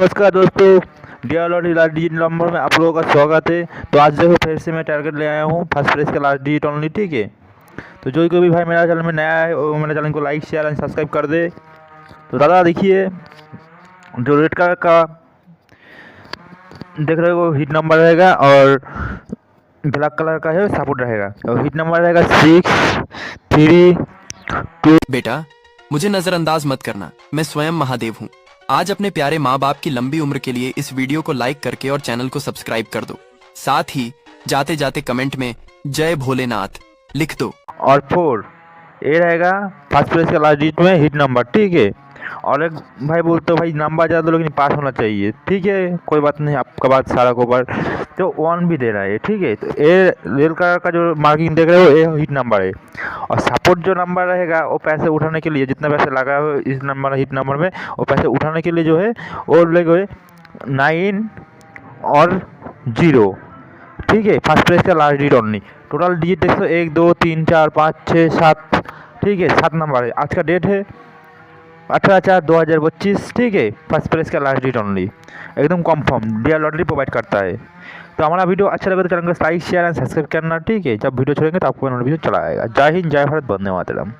नमस्कार दोस्तों dear lord last digit number में आप लोगों का स्वागत है। तो आज देखो फिर से मैं टारगेट ले आया हूँ, फ़र्स्ट प्लेस का लास्ट डिजिट ओनली ठीक है? तो जो कोई भी भाई मेरा चैनल में नया है, वो मेरे चैनल को लाइक, शेयर एंड सब्सक्राइब कर दे। तो दादा देखिए, जो रेड कलर का देख रहे हो हिट नंबर रहेगा और ब्लैक कलर का है सपोर्ट रहेगा। और हिट नंबर रहेगा सिक्स थ्री टू बेटा, मुझे नजरअंदाज मत करना, मैं स्वयं महादेव हूँ। आज अपने प्यारे माँ बाप की लंबी उम्र के लिए इस वीडियो को लाइक करके और चैनल को सब्सक्राइब कर दो। साथ ही जाते जाते कमेंट में जय भोलेनाथ लिख दो। और फोर, ये रहेगा फ़र्स्ट प्लेस का लास्ट डिजिट में हिट नंबर ठीक है? और एक भाई बोलते हो भाई नंबर ज़्यादा लेकिन पास होना चाहिए ठीक है कोई बात नहीं आपका बात सारा को ऊपर तो वन भी दे रहा है ठीक है तो ये रेल कलर का जो मार्किंग देख रहे हो ये हिट नंबर है और सपोर्ट जो नंबर रहेगा वो पैसे उठाने के लिए जितना पैसे लगा हो इस नंबर हिट नंबर में वो पैसे उठाने के लिए जो है वो लगे नाइन और जीरो ठीक है फर्स्ट प्लेस का last digit only total digit देख सकते एक दो तीन चार पाँच छः सात ठीक है सात नंबर है आज का डेट है अठारह चार दो हज़ार पच्चीस ठीक है फर्स्ट प्लेस का लास्ट डिजिट ओनली एकदम कन्फर्म डियर लॉटरी प्रोवाइड करता है तो हमारा वीडियो अच्छा लगे तो चैनल को लाइक शेयर एंड सब्सक्राइब करना ठीक है जब वीडियो छोड़ेंगे तो आपको नोटिफिकेशन चला आएगा जय हिंद जय भारत वंदे मातरम